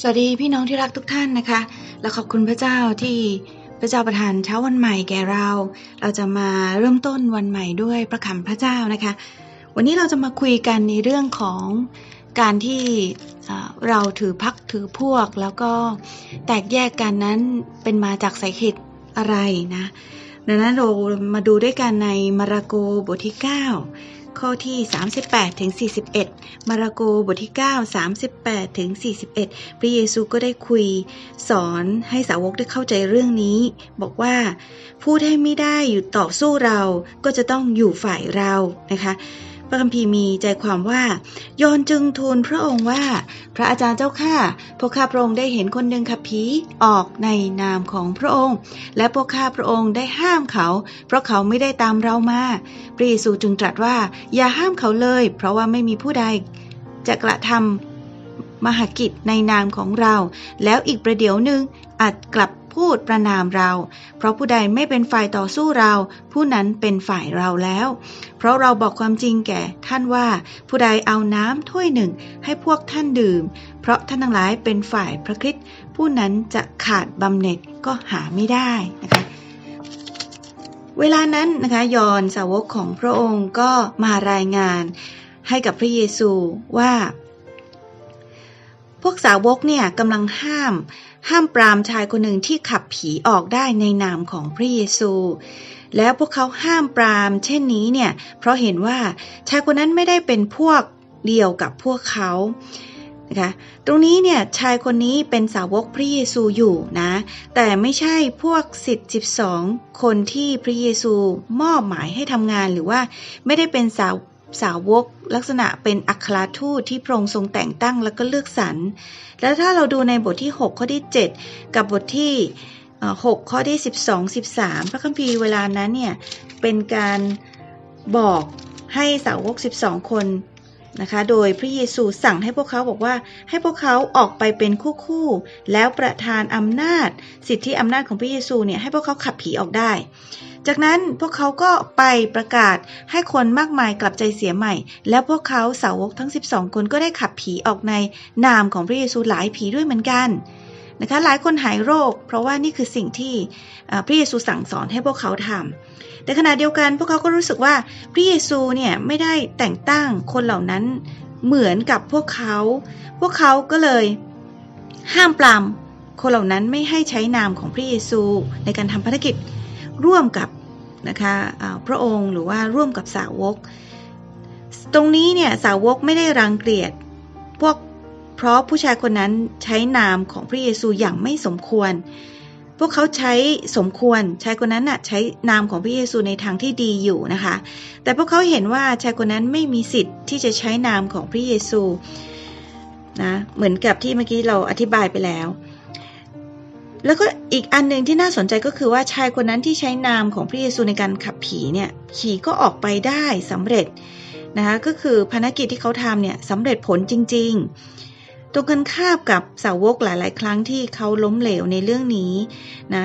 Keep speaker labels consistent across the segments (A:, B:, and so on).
A: สวัสดีพี่น้องที่รักทุกท่านนะคะ และขอบคุณพระเจ้าที่พระเจ้าประทานเช้าวันใหม่แก่เรา เราจะมาเริ่มต้นวันใหม่ด้วยพระคำพระเจ้านะคะ วันนี้เราจะมาคุยกันในเรื่องของการที่เราถือพักถือพวก แล้วก็แตกแยกกันนั้นเป็นมาจากสาเหตุอะไรนะดังนั้นเรามาดูด้วยกันในมาระโกบทที่ 9 ข้อที่ 38ถึง41 มาระโกบทที่ 9 38ถึง41 พระเยซูก็ได้คุยสอนให้สาวกได้เข้าใจเรื่องนี้ บอกว่าผู้ที่ไม่ได้อยู่ต่อสู้เราก็จะต้องอยู่ฝ่ายเรานะคะ ระคัมภีร์มีใจความว่า โยนจึงทูลพระองค์ว่า พระอาจารย์เจ้าข้าพวกข้าพระองค์ได้เห็นคนหนึ่งขับผีออกในนามของพระองค์ และพวกข้าพระองค์ได้ห้ามเขา เพราะเขาไม่ได้ตามเรามาพระเยซูจึงตรัสว่า อย่าห้ามเขาเลย เพราะว่าไม่มีผู้ใดจะกระทำมหากิจในนามของเรา แล้วอีกประเดี๋ยวหนึ่งอาจกลับ พูดประนามเรา เพราะผู้ใดไม่เป็นฝ่ายต่อสู้เรา ผู้นั้นเป็นฝ่ายเราแล้ว เพราะเราบอกความจริงแก่ท่านว่า ผู้ใดเอาน้ำถ้วยหนึ่งให้พวกท่านดื่ม เพราะท่านทั้งหลายเป็นฝ่ายพระคริสต์ผู้นั้นจะขาดบำเหน็จก็หาไม่ได้นะคะเวลานั้นนะคะยอนสาวกของพระองค์ก็มารายงานให้กับพระเยซูว่า พวกสาวกเนี่ยกำลังห้าม ห้ามปรามชายคนหนึ่งที่ขับผีออกได้ในนามของพระเยซู แล้วพวกเขาห้ามปราม เช่นนี้เนี่ย เพราะเห็นว่าชายคนนั้นไม่ได้เป็นพวกเดียวกับพวกเขานะคะตรงนี้เนี่ยชายคนนี้เป็นสาวกพระเยซูอยู่นะ แต่ไม่ใช่พวกสิทธิ์12 คนที่พระเยซูมอบหมายให้ทำงานหรือว่าไม่ได้เป็นสาว สาวก ลักษณะเป็นอัครทูตที่พระองค์ทรงแต่งตั้งแล้วก็เลือกสรร แล้วถ้าเราดูในบทที่ 6 ข้อที่ 7 กับบทที่เอ่อ6ข้อที่ 12 13 พระคัมภีร์เวลานั้นเนี่ยเป็นการบอกให้สาวก 12 คนนะคะ โดยพระเยซูสั่งให้พวกเขาบอกว่าให้พวกเขาออกไปเป็นคู่ๆแล้วประทานอำนาจ สิทธิอำนาจของพระเยซูเนี่ยให้พวกเขาขับผีออกได้ จากนั้นพวกเขาก็ไปประกาศให้คนมากมายกลับใจเสียใหม่ แล้วพวกเขาสาวกทั้ง 12 คนก็ได้ขับผีออกในนามของพระเยซูหลายผีด้วยเหมือนกันนะคะหลายคนหายโรค เพราะว่านี่คือสิ่งที่พระเยซูสั่งสอนให้พวกเขาทำแต่ขณะเดียวกันพวกเขาก็รู้สึกว่าพระเยซูเนี่ยไม่ได้แต่งตั้งคนเหล่านั้นเหมือนกับพวกเขา พวกเขาก็เลยห้ามปรามคนเหล่านั้นไม่ให้ใช้นามของพระเยซูในการทำภารกิจ ร่วมกับนะคะอ่าพระองค์หรือว่าร่วมกับสาวก ตรงนี้เนี่ยสาวกไม่ได้รังเกียจพวกเพราะผู้ชายคนนั้นใช้นามของพระเยซูอย่างไม่สมควร พวกเขาใช้สมควรชายคนนั้นน่ะใช้นามของพระเยซูในทางที่ดีอยู่นะคะ แต่พวกเขาเห็นว่าชายคนนั้นไม่มีสิทธิ์ที่จะใช้นามของพระเยซูนะเหมือนกับที่เมื่อกี้เราอธิบายไปแล้ว แล้วก็อีกอันหนึ่งที่น่าสนใจก็คือว่าชายคนนั้นที่ใช้นามของพระเยซูในการขับผีเนี่ยผีก็ออกไปได้สำเร็จนะคะก็คือภารกิจที่เขาทำเนี่ยสำเร็จผลจริง ๆ ตรงกันข้ามกับสาวกหลาย ๆ ครั้งที่เขาล้มเหลวในเรื่องนี้นะ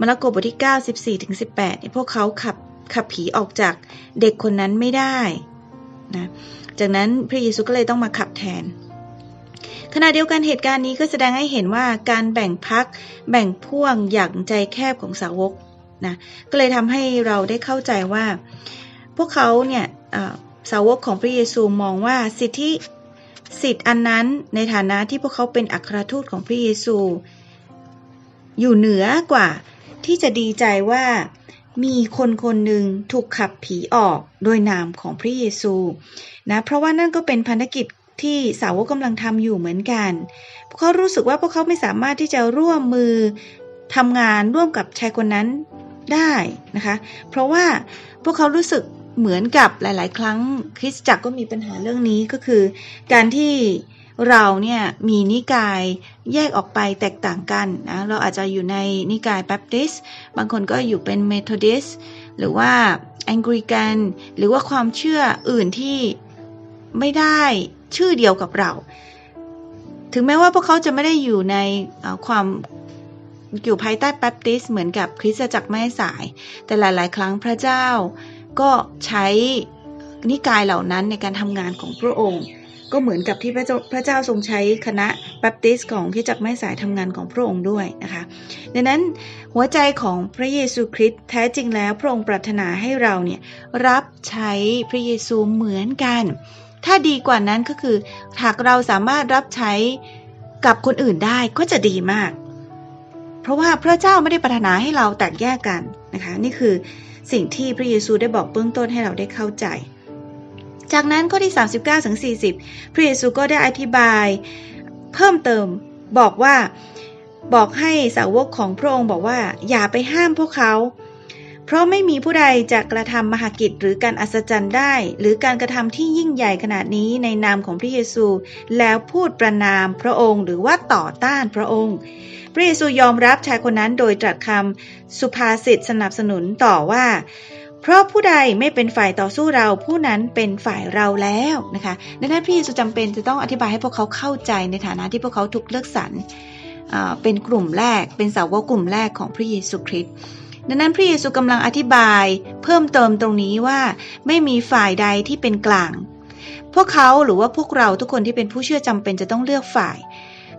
A: มาระโกบทที่ 9 14ถึง18เนี่ยพวกเขาขับขับผีออกจากเด็กคนนั้นไม่ได้นะจากนั้นพระเยซูก็เลยต้องมาขับแทน ขณะเดียวกันเหตุการณ์นี้ก็แสดงให้เห็นว่าการแบ่งพักแบ่งพ่วงอย่างใจแคบของสาวกนะก็เลยทำให้เราได้เข้าใจว่า พวกเขาเนี่ยสาวกของพระเยซูมองว่าสิทธิสิทธิ์อันนั้นในฐานะที่พวกเขาเป็นอัครทูตของพระเยซู อยู่เหนือกว่าที่จะดีใจว่ามีคนคนหนึ่งถูกขับผีออกโดยนามของพระเยซูนะเพราะว่านั่นก็เป็นพันธกิจ ที่สาวกกำลังทำอยู่เหมือนกันพวกเขารู้สึกว่าพวกเขาไม่สามารถที่จะร่วมมือทำงานร่วมกับชายคนนั้นได้นะคะ เพราะว่าพวกเขารู้สึกเหมือนกับหลาย ๆ ครั้งคริสตจักรก็มีปัญหาเรื่องนี้ก็คือ การที่เราเนี่ยมีนิกายแยกออกไปแตกต่างกันนะเราอาจจะอยู่ในนิกายแบปติสบางคนก็อยู่เป็นเมธอดิสหรือว่าแองกิกันหรือว่าความเชื่ออื่นที่ไม่ได้ ชื่อเดียวกับเรา ถึงแม้ว่าพวกเขาจะไม่ได้อยู่ในความอยู่ภายใต้แบปติสต์เหมือนกับคริสตจักรแม่สาย แต่หลาย ๆ ครั้งพระเจ้าก็ใช้นิกายเหล่านั้นในการทำงานของพระองค์ ก็เหมือนกับที่พระเจ้าพระเจ้าทรงใช้คณะแบปติสต์ของคริสตจักรแม่สายทำงานของพระองค์ด้วยนะคะดังนั้นหัวใจของพระเยซูคริสต์แท้จริงแล้วพระองค์ปรารถนาให้เราเนี่ยรับใช้พระเยซูเหมือนกัน ถ้าดีกว่านั้นก็คือ หากเราสามารถรับใช้กับคนอื่นได้ก็จะดีมาก เพราะว่าพระเจ้าไม่ได้ปรารถนาให้เราแตกแยกกันนะคะ นี่คือสิ่งที่พระเยซูได้บอกเบื้องต้นให้เราได้เข้าใจ จากนั้นข้อที่ 39ถึง40 พระเยซูก็ได้อธิบายเพิ่มเติมบอกว่าบอกให้สาวกของพระองค์บอกว่า อย่าไปห้ามพวกเขา เพราะไม่มีผู้ใดจะกระทำมหากิจหรือการอัศจรรย์ได้ หรือการกระทำที่ยิ่งใหญ่ขนาดนี้ในนามของพระเยซู แล้วพูดประนามพระองค์ หรือว่าต่อต้านพระองค์ พระเยซูยอมรับชายคนนั้นโดยตรัสคำสุภาษิตสนับสนุนต่อว่าเพราะผู้ใดไม่เป็นฝ่ายต่อสู้เราผู้นั้นเป็นฝ่ายเราแล้วนะคะดังนั้นพระเยซูจำเป็นจะต้องอธิบายให้พวกเขาเข้าใจในฐานะที่พวกเขาถูกเลือกสรรเป็นกลุ่มแรกเป็นสาวกกลุ่มแรกของพระเยซูคริสต์ ดังนั้นพระเยซูกำลังอธิบายเพิ่มเติมตรงนี้ว่าไม่มีฝ่ายใดที่เป็นกลาง พวกเขาหรือว่าพวกเราทุกคนที่เป็นผู้เชื่อจำเป็นจะต้องเลือกฝ่าย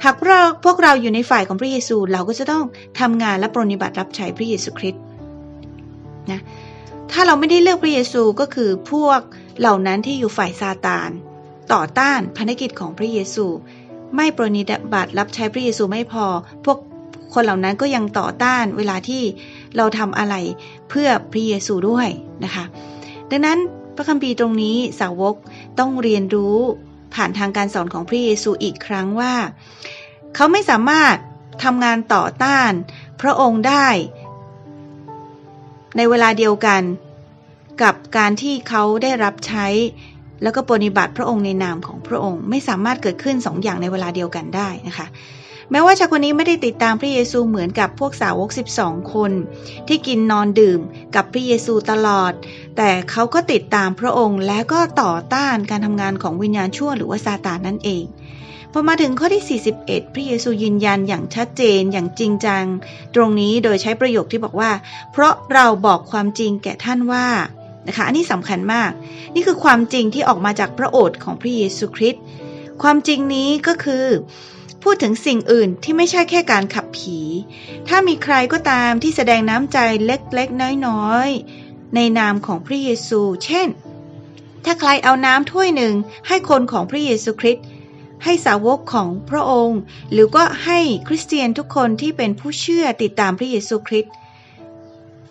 A: หากเราพวกเราอยู่ในฝ่ายของพระเยซูเราก็จะต้องทำงานและปรนิบัติรับใช้พระเยซูคริสต์นะถ้าเราไม่ได้เลือกพระเยซูก็คือพวกเหล่านั้นที่อยู่ฝ่ายซาตาน ต่อต้านพันธกิจของพระเยซู ไม่ปรนิบัติรับใช้พระเยซูไม่พอ พวกคนเหล่านั้นก็ยังต่อต้านเวลาที่ เราทำอะไรเพื่อพระเยซูด้วยนะคะ ดังนั้นพระคัมภีร์ตรงนี้สาวกต้องเรียนรู้ผ่านทางการสอนของพระเยซูอีกครั้งว่า เขาไม่สามารถทำงานต่อต้าน พระองค์ได้ ในเวลาเดียวกัน กับการที่เขาได้รับใช้ แล้วก็ปฏิบัติพระองค์ในนามของพระองค์ ไม่สามารถเกิดขึ้นสองอย่างในเวลาเดียวกันได้นะคะ แม้ว่าชายคนนี้ไม่ได้ติดตามพระเยซูเหมือนกับพวกสาวก 12 คน ที่กินนอนดื่มกับพระเยซูตลอด แต่เขาก็ติดตามพระองค์และก็ต่อต้านการทำงานของวิญญาณชั่วหรือว่าซาตานนั่นเองพอมาถึงข้อที่ 41 พระเยซูยืนยันอย่างชัดเจนอย่างจริงจัง ตรงนี้โดยใช้ประโยคที่บอกว่า เพราะเราบอกความจริงแก่ท่านว่านะคะอันนี้สำคัญมาก นี่คือความจริงที่ออกมาจากพระโอษฐ์ของพระเยซูคริสต์ความจริงนี้ก็คือ พูดถึงสิ่งอื่นที่ไม่ใช่แค่การขับผี ถ้ามีใครก็ตามที่แสดงน้ำใจเล็กๆ น้อยๆ ในนามของพระเยซู เช่น ถ้าใครเอาน้ำถ้วยหนึ่งให้คนของพระเยซูคริสต์ให้สาวกของพระองค์ หรือก็ให้คริสเตียนทุกคนที่เป็นผู้เชื่อติดตามพระเยซูคริสต์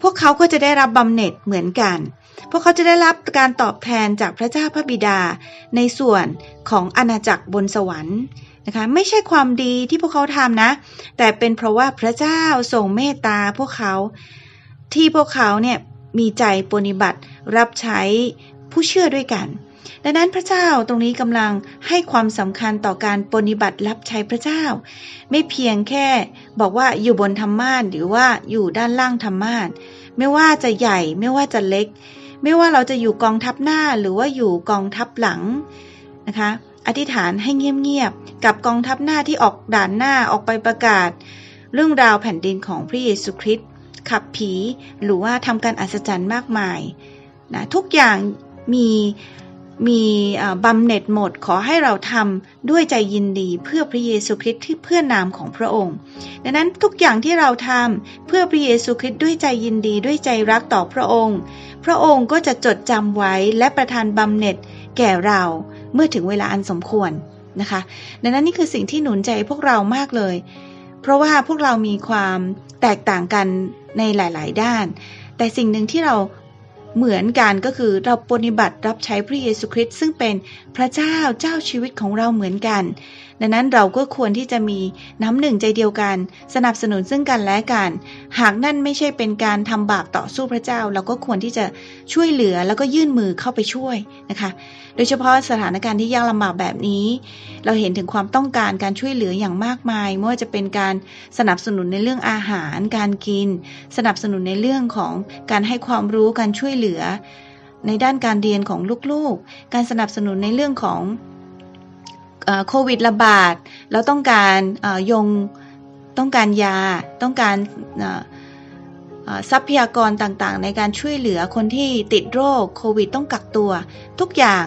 A: พวกเขาก็จะได้รับบำเหน็จเหมือนกัน พวกเขาจะได้รับการตอบแทนจากพระเจ้าพระบิดาในส่วนของอาณาจักรบนสวรรค์ นะคะไม่ใช่ความดีที่พวกเขาทำนะ แต่เป็นเพราะว่าพระเจ้าทรงเมตตาพวกเขา ที่พวกเขาเนี่ยมีใจปฏิบัติรับใช้ผู้เชื่อด้วยกัน ดังนั้นพระเจ้าตรงนี้กำลังให้ความสำคัญต่อการปฏิบัติรับใช้พระเจ้า ไม่เพียงแค่บอกว่าอยู่บนธรรมานหรือว่าอยู่ด้านล่างธรรมานไม่ว่าจะใหญ่ไม่ว่าจะเล็ก ไม่ว่าเราจะอยู่กองทัพหน้าหรือว่าอยู่กองทัพหลังนะคะ อธิษฐานให้เงียบๆกับกองทัพหน้าที่ออกด่านหน้าออกไปประกาศ เรื่องราวแผ่นดินของพระเยซูคริสต์ขับผีหรือว่าทำการอัศจรรย์มากมายนะทุกอย่างมีมีบำเหน็จหมดขอให้เราทำด้วยใจยินดีเพื่อพระเยซูคริสต์ที่เพื่อนามของพระองค์ ดังนั้นทุกอย่างที่เราทำเพื่อพระเยซูคริสต์ด้วยใจยินดีด้วยใจรักต่อพระองค์ พระองค์ก็จะจดจำไว้และประทานบำเหน็จแก่เรา เมื่อถึงเวลาอันสมควรนะคะ ดังนั้นนี่คือสิ่งที่หนุนใจพวกเรามากเลย เพราะว่าพวกเรามีความแตกต่างกันในหลาย ๆ ด้าน แต่สิ่งหนึ่งที่เราเหมือนกันก็คือเราปฏิบัติรับใช้พระเยซูคริสต์ซึ่งเป็นพระเจ้าเจ้าชีวิตของเราเหมือนกัน ดังนั้นเราก็ควรที่จะมีน้ำหนึ่งใจเดียวกัน สนับสนุนซึ่งกันและกัน หากนั่นไม่ใช่เป็นการทำบาปต่อสู้พระเจ้า เราก็ควรที่จะช่วยเหลือแล้วก็ยื่นมือเข้าไปช่วยนะคะ โดยเฉพาะสถานการณ์ที่ยากลำบากแบบนี้ เราเห็นถึงความต้องการการช่วยเหลืออย่างมากมายไม่ว่าจะเป็นการสนับสนุนในเรื่องอาหาร การกิน สนับสนุนในเรื่องของการให้ความรู้การช่วยเหลือ ในด้านการเรียนของลูกๆ การสนับสนุนในเรื่องของ โควิดระบาด แล้วต้องการยงต้องการยา ต้องการทรัพยากรต่างๆ ในการช่วยเหลือคนที่ติดโรคโควิดต้องกักตัว ทุกอย่าง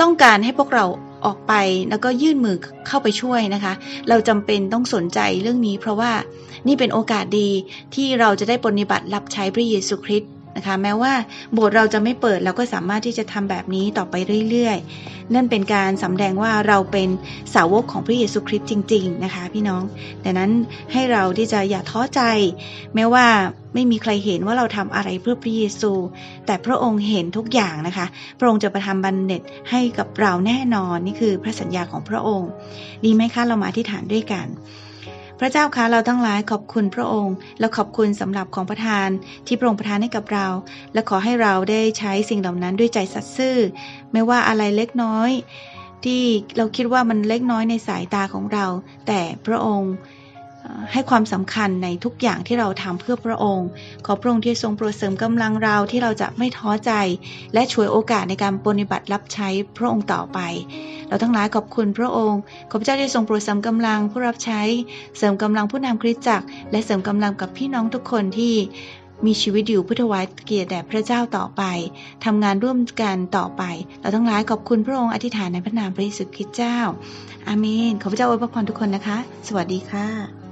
A: ต้องการให้พวกเราออกไปแล้วก็ยื่นมือเข้าไปช่วยนะคะ เราจำเป็นต้องสนใจเรื่องนี้ เพราะว่านี่เป็นโอกาสดีที่เราจะได้ปฏิบัติรับใช้พระเยซูคริสต์ นะคะ แม้ว่าโบสถ์เราจะไม่เปิดเราก็สามารถที่จะทำแบบนี้ต่อไปเรื่อยๆ นั่นเป็นการสำแดงว่าเราเป็นสาวกของพระเยซูคริสต์จริง ๆ นะคะ พี่น้องดังนั้นให้เราที่จะอย่าท้อใจ แม้ว่าไม่มีใครเห็นว่าเราทำอะไรเพื่อพระเยซู แต่พระองค์เห็นทุกอย่างนะคะ พระองค์จะประทานบันเน็ตให้กับเราแน่นอนนี่คือพระสัญญาของพระองค์ ดีไหมคะเรามาอธิษฐานด้วยกัน พระเจ้าคะเราทั้งหลายขอบคุณพระองค์ และขอบคุณสำหรับของประทานที่พระองค์ประทานให้กับเรา และขอให้เราได้ใช้สิ่งเหล่านั้นด้วยใจสัตย์ซื่อ ไม่ว่าอะไรเล็กน้อย ที่เราคิดว่ามันเล็กน้อยในสายตาของเรา แต่พระองค์ ให้ความสำคัญในทุกอย่างที่เราทำเพื่อพระองค์ ขอพระองค์ที่ทรงโปรดเสริมกำลังเราที่เราจะไม่ท้อใจ และช่วยโอกาสในการปฏิบัติรับใช้พระองค์ต่อไป เราทั้งหลายขอบคุณพระองค์ ขอพระเจ้าได้ทรงโปรดเสริมกำลังผู้รับใช้ เสริมกำลังผู้นำคริสตจักร และเสริมกำลังกับพี่น้องทุกคนที่มีชีวิตอยู่เพื่อถวายเกียรติแด่พระเจ้าต่อไปทำงานร่วมกันต่อไป เราทั้งหลายขอบคุณพระองค์อธิษฐานในพระนามพระเยซูคริสต์เจ้า อาเมน ขอพระเจ้าอวยพรทุกคนนะคะ สวัสดีค่ะ